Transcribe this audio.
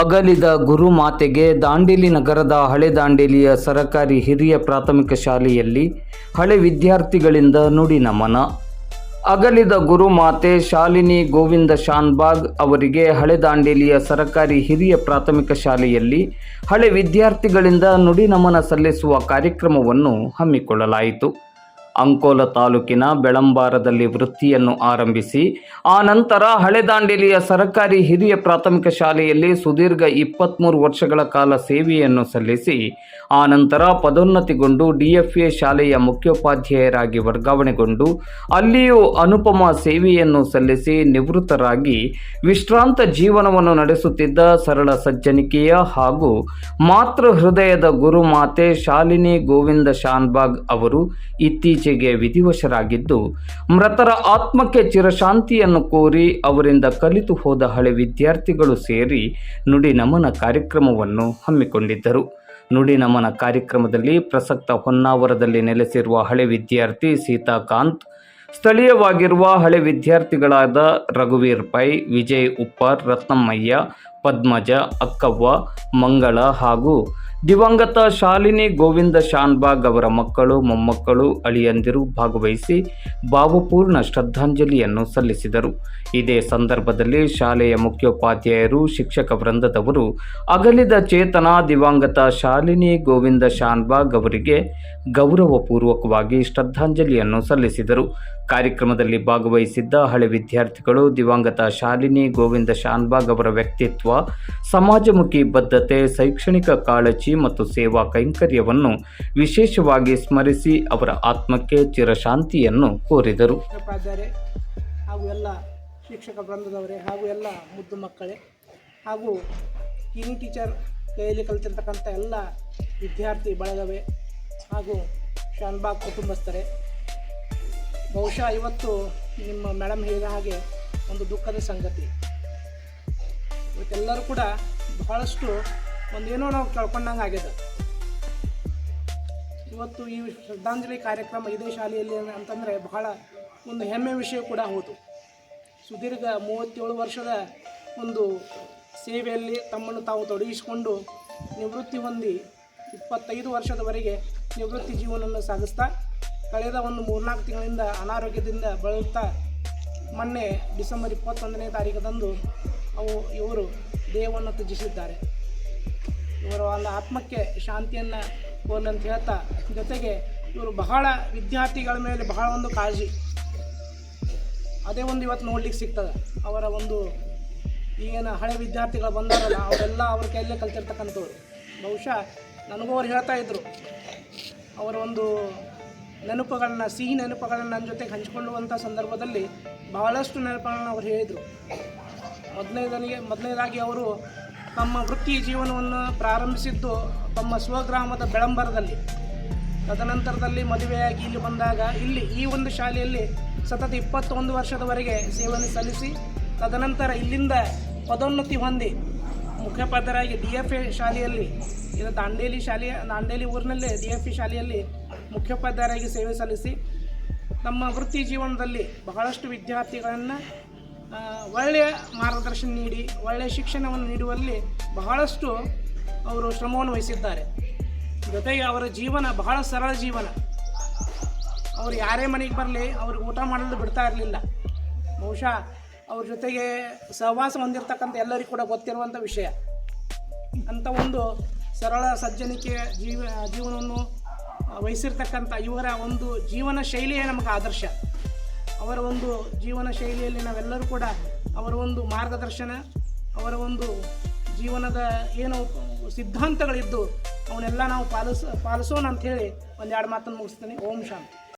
ಅಗಲಿದ ಗುರುಮಾತೆಗೆ ದಾಂಡೇಲಿ ನಗರದ ಹಳೆ ದಾಂಡೇಲಿಯ ಸರಕಾರಿ ಹಿರಿಯ ಪ್ರಾಥಮಿಕ ಶಾಲೆಯಲ್ಲಿ ಹಳೆ ವಿದ್ಯಾರ್ಥಿಗಳಿಂದ ನುಡಿ ನಮನ. ಅಗಲಿದ ಗುರುಮಾತೆ ಶಾಲಿನಿ ಗೋವಿಂದ ಶಾನ್ಬಾಗ್ ಅವರಿಗೆ ಹಳೆ ದಾಂಡೇಲಿಯ ಸರಕಾರಿ ಹಿರಿಯ ಪ್ರಾಥಮಿಕ ಶಾಲೆಯಲ್ಲಿ ಹಳೆ ವಿದ್ಯಾರ್ಥಿಗಳಿಂದ ನುಡಿ ನಮನ ಸಲ್ಲಿಸುವ ಕಾರ್ಯಕ್ರಮವನ್ನು ಹಮ್ಮಿಕೊಳ್ಳಲಾಯಿತು. ಅಂಕೋಲ ತಾಲೂಕಿನ ಬೆಳಂಬಾರದಲ್ಲಿ ವೃತ್ತಿಯನ್ನು ಆರಂಭಿಸಿ, ಆ ನಂತರ ಹಳೆದಾಂಡೇಲಿಯ ಸರ್ಕಾರಿ ಹಿರಿಯ ಪ್ರಾಥಮಿಕ ಶಾಲೆಯಲ್ಲಿ ಸುದೀರ್ಘ ಇಪ್ಪತ್ತ್ಮೂರು ವರ್ಷಗಳ ಕಾಲ ಸೇವೆಯನ್ನು ಸಲ್ಲಿಸಿ, ಆ ನಂತರ ಪದೋನ್ನತಿಗೊಂಡು ಡಿಎಫ್ಎ ಶಾಲೆಯ ಮುಖ್ಯೋಪಾಧ್ಯಾಯರಾಗಿ ವರ್ಗಾವಣೆಗೊಂಡು, ಅಲ್ಲಿಯೂ ಅನುಪಮ ಸೇವೆಯನ್ನು ಸಲ್ಲಿಸಿ ನಿವೃತ್ತರಾಗಿ ವಿಶ್ರಾಂತ ಜೀವನವನ್ನು ನಡೆಸುತ್ತಿದ್ದ ಸರಳ ಸಜ್ಜನಿಕೆಯ ಹಾಗೂ ಮಾತೃ ಹೃದಯದ ಗುರುಮಾತೆ ಶಾಲಿನಿ ಗೋವಿಂದ ಶಾನ್ಬಾಗ್ ಅವರು ಇತ್ತೀಚೆಗೆ ವಿಧಿವಶರಾಗಿದ್ದು, ಮೃತರ ಆತ್ಮಕ್ಕೆ ಚಿರಶಾಂತಿಯನ್ನು ಕೋರಿ ಅವರಿಂದ ಕಲಿತು ಹೋದ ಹಳೆ ವಿದ್ಯಾರ್ಥಿಗಳು ಸೇರಿ ನುಡಿ ನಮನ ಕಾರ್ಯಕ್ರಮವನ್ನು ಹಮ್ಮಿಕೊಂಡಿದ್ದರು. ನುಡಿ ನಮನ ಕಾರ್ಯಕ್ರಮದಲ್ಲಿ ಪ್ರಸಕ್ತ ಹೊನ್ನಾವರದಲ್ಲಿ ನೆಲೆಸಿರುವ ಹಳೆ ವಿದ್ಯಾರ್ಥಿ ಸೀತಾಕಾಂತ್, ಸ್ಥಳೀಯವಾಗಿರುವ ಹಳೆ ವಿದ್ಯಾರ್ಥಿಗಳಾದ ರಘುವೀರ್ ಪೈ, ವಿಜಯ್ ಉಪ್ಪಾರ್, ರತ್ನಮ್ಮಯ್ಯ, ಪದ್ಮಜ, ಅಕ್ಕವ್ವ, ಮಂಗಳ ಹಾಗೂ ದಿವಂಗತ ಶಾಲಿನಿ ಗೋವಿಂದ ಶಾನ್ಬಾಗ್ ಅವರ ಮಕ್ಕಳು, ಮೊಮ್ಮಕ್ಕಳು, ಅಳಿಯಂದಿರು ಭಾಗವಹಿಸಿ ಭಾವಪೂರ್ಣ ಶ್ರದ್ಧಾಂಜಲಿಯನ್ನು ಸಲ್ಲಿಸಿದರು. ಇದೇ ಸಂದರ್ಭದಲ್ಲಿ ಶಾಲೆಯ ಮುಖ್ಯೋಪಾಧ್ಯಾಯರು, ಶಿಕ್ಷಕ ವೃಂದದವರು ಅಗಲಿದ ಚೇತನ ದಿವಂಗತ ಶಾಲಿನಿ ಗೋವಿಂದ ಶಾನ್ಬಾಗ್ ಅವರಿಗೆ ಗೌರವಪೂರ್ವಕವಾಗಿ ಶ್ರದ್ಧಾಂಜಲಿಯನ್ನು ಸಲ್ಲಿಸಿದರು. ಕಾರ್ಯಕ್ರಮದಲ್ಲಿ ಭಾಗವಹಿಸಿದ್ದ ಹಳೆ ವಿದ್ಯಾರ್ಥಿಗಳು ದಿವಂಗತ ಶಾಲಿನಿ ಗೋವಿಂದ ಶಾನ್ಬಾಗ್ ಅವರ ವ್ಯಕ್ತಿತ್ವ, ಸಮಾಜಮುಖಿ ಬದ್ಧತೆ, ಶೈಕ್ಷಣಿಕ ಕಾಳಜಿ ಮತ್ತು ಸೇವಾ ಕೈಂಕರ್ಯವನ್ನು ವಿಶೇಷವಾಗಿ ಸ್ಮರಿಸಿ ಅವರ ಆತ್ಮಕ್ಕೆ ಚಿರಶಾಂತಿಯನ್ನು ಕೋರಿದರು. ಹಾಗೂ ಎಲ್ಲ ಶಿಕ್ಷಕ ಬೃಂದದವರೇ, ಹಾಗೂ ಎಲ್ಲ ಮುದ್ದು ಮಕ್ಕಳೇ, ಹಾಗೂ ಕಿನಿ ಟೀಚರ್ ಕೈಯಲ್ಲಿ ಕಲಿತಿರ್ತಕ್ಕಂಥ ಎಲ್ಲ ವಿದ್ಯಾರ್ಥಿ ಬಳಗವೇ, ಹಾಗೂ ಶಾನ್ಬಾಗ್ ಕುಟುಂಬಸ್ಥರೇ, ಬಹುಶಃ ಇವತ್ತು ನಿಮ್ಮ ಮೇಡಮ್ ಹೇಳಿದ ಹಾಗೆ ಒಂದು ದುಃಖದ ಸಂಗತಿ. ಇವತ್ತೆಲ್ಲರೂ ಕೂಡ ಬಹಳಷ್ಟು ಒಂದೇನೋ ನಾವು ಕಳ್ಕೊಂಡಂಗೆ ಆಗ್ಯದ. ಇವತ್ತು ಈ ಶ್ರದ್ಧಾಂಜಲಿ ಕಾರ್ಯಕ್ರಮ ಇದೇ ಶಾಲೆಯಲ್ಲಿ ಅಂತಂದರೆ ಬಹಳ ಒಂದು ಹೆಮ್ಮೆ ವಿಷಯ ಕೂಡ ಹೌದು. ಸುದೀರ್ಘ ಮೂವತ್ತೇಳು ವರ್ಷದ ಒಂದು ಸೇವೆಯಲ್ಲಿ ತಮ್ಮನ್ನು ತಾವು ತೊಡಗಿಸಿಕೊಂಡು ನಿವೃತ್ತಿ ಹೊಂದಿ ಇಪ್ಪತ್ತೈದು ವರ್ಷದವರೆಗೆ ನಿವೃತ್ತಿ ಜೀವನವನ್ನು ಸಾಗಿಸ್ತಾ ಕಳೆದ ಒಂದು ಮೂರ್ನಾಲ್ಕು ತಿಂಗಳಿಂದ ಅನಾರೋಗ್ಯದಿಂದ ಬಳಲುತ್ತಾ ಮೊನ್ನೆ ಡಿಸೆಂಬರ್ ಇಪ್ಪತ್ತೊಂದನೇ ತಾರೀಕದಂದು ಅವು ಇವರು ದೇಹವನ್ನು ತ್ಯಜಿಸಿದ್ದಾರೆ. ಇವರ ಒಂದು ಆತ್ಮಕ್ಕೆ ಶಾಂತಿಯನ್ನು ಅಂತ ಹೇಳ್ತಾ ಜೊತೆಗೆ ಇವರು ಬಹಳ ವಿದ್ಯಾರ್ಥಿಗಳ ಮೇಲೆ ಬಹಳ ಒಂದು ಕಾಳಜಿ. ಅದೇ ಒಂದು ಇವತ್ತು ನೋಡ್ಲಿಕ್ಕೆ ಸಿಗ್ತದೆ. ಅವರ ಒಂದು ಈಗೇನು ಹಳೆ ವಿದ್ಯಾರ್ಥಿಗಳು ಬಂದಾರಲ್ಲ, ಅವರೆಲ್ಲ ಅವ್ರ ಕೈಯಲ್ಲೇ ಕಲ್ತಿರ್ತಕ್ಕಂಥವ್ರು. ಬಹುಶಃ ನನಗೂ ಅವ್ರು ಹೇಳ್ತಾ ಇದ್ರು, ಅವರ ಒಂದು ನೆನಪುಗಳನ್ನ, ಸಿಹಿ ನೆನಪುಗಳನ್ನ ನನ್ನ ಜೊತೆಗೆ ಹಂಚಿಕೊಳ್ಳುವಂಥ ಸಂದರ್ಭದಲ್ಲಿ ಬಹಳಷ್ಟು ನೆನಪುಗಳನ್ನ ಅವ್ರು ಹೇಳಿದರು. ಮೊದಲನೇದನಿಗೆ, ಮೊದಲನೇದಾಗಿ ಅವರು ತಮ್ಮ ವೃತ್ತಿ ಜೀವನವನ್ನು ಪ್ರಾರಂಭಿಸಿದ್ದು ತಮ್ಮ ಸ್ವಗ್ರಾಮದ ಬೆಳಂಬರದಲ್ಲಿ. ತದನಂತರದಲ್ಲಿ ಮದುವೆಯಾಗಿ ಇಲ್ಲಿ ಬಂದಾಗ ಇಲ್ಲಿ ಈ ಒಂದು ಶಾಲೆಯಲ್ಲಿ ಸತತ ಇಪ್ಪತ್ತೊಂದು ವರ್ಷದವರೆಗೆ ಸೇವೆಯನ್ನು ಸಲ್ಲಿಸಿ, ತದನಂತರ ಇಲ್ಲಿಂದ ಪದೋನ್ನತಿ ಹೊಂದಿ ಮುಖ್ಯೋಪಾಧ್ಯಾಯರಾಗಿ ಡಿ ಎಫ್ ಎ ಶಾಲೆಯಲ್ಲಿ, ಇದು ದಾಂಡೇಲಿ ಶಾಲೆಯ, ದಾಂಡೇಲಿ ಊರಿನಲ್ಲೇ ಡಿ ಎಫ್ ಇ ಶಾಲೆಯಲ್ಲಿ ಮುಖ್ಯೋಪಾಧ್ಯಾಯರಾಗಿ ಸೇವೆ ಸಲ್ಲಿಸಿ ನಮ್ಮ ವೃತ್ತಿ ಜೀವನದಲ್ಲಿ ಬಹಳಷ್ಟು ವಿದ್ಯಾರ್ಥಿಗಳನ್ನು ಒಳ್ಳೆಯ ಮಾರ್ಗದರ್ಶನ ನೀಡಿ, ಒಳ್ಳೆಯ ಶಿಕ್ಷಣವನ್ನು ನೀಡುವಲ್ಲಿ ಬಹಳಷ್ಟು ಅವರು ಶ್ರಮವನ್ನು ವಹಿಸಿದ್ದಾರೆ. ಜೊತೆಗೆ ಅವರ ಜೀವನ ಬಹಳ ಸರಳ ಜೀವನ. ಅವರು ಯಾರೇ ಮನೆಗೆ ಬರಲಿ, ಅವ್ರಿಗೆ ಊಟ ಮಾಡಲು ಬಿಡ್ತಾ ಇರಲಿಲ್ಲ. ಬಹುಶಃ ಅವ್ರ ಜೊತೆಗೆ ಸಹವಾಸ ಹೊಂದಿರತಕ್ಕಂಥ ಎಲ್ಲರಿಗೂ ಕೂಡ ಗೊತ್ತಿರುವಂಥ ವಿಷಯ. ಅಂಥ ಒಂದು ಸರಳ, ಸಜ್ಜನಿಕೆ ಜೀವ, ಜೀವನವನ್ನು ವಹಿಸಿರ್ತಕ್ಕಂಥ ಇವರ ಒಂದು ಜೀವನ ಶೈಲಿಯೇ ನಮಗೆ ಆದರ್ಶ. ಅವರ ಒಂದು ಜೀವನ ಶೈಲಿಯಲ್ಲಿ ನಾವೆಲ್ಲರೂ ಕೂಡ ಅವರ ಒಂದು ಮಾರ್ಗದರ್ಶನ, ಅವರ ಒಂದು ಜೀವನದ ಏನು ಸಿದ್ಧಾಂತಗಳಿದ್ದು, ಅವನ್ನೆಲ್ಲ ನಾವು ಪಾಲಿಸ, ಪಾಲಿಸೋಣ ಅಂಥೇಳಿ ಒಂದೆರಡು ಮಾತನ್ನು ಮುಗಿಸ್ತೀನಿ. ಓಂ ಶಾಂತಿ.